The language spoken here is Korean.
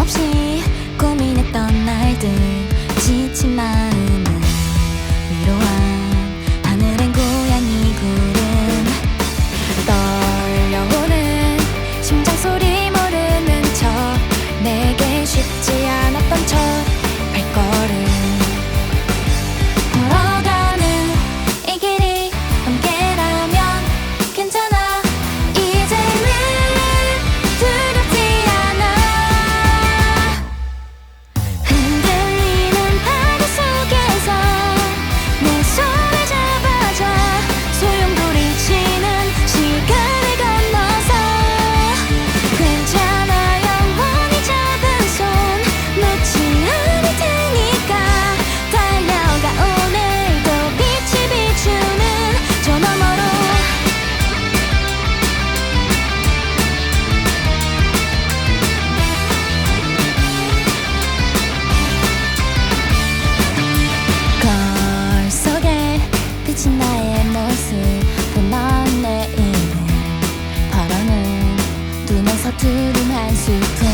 없이 고민했던 날들 지치만 비친 나의 모습 그넌 내 인생 바라는 눈에 서투른 한 스푼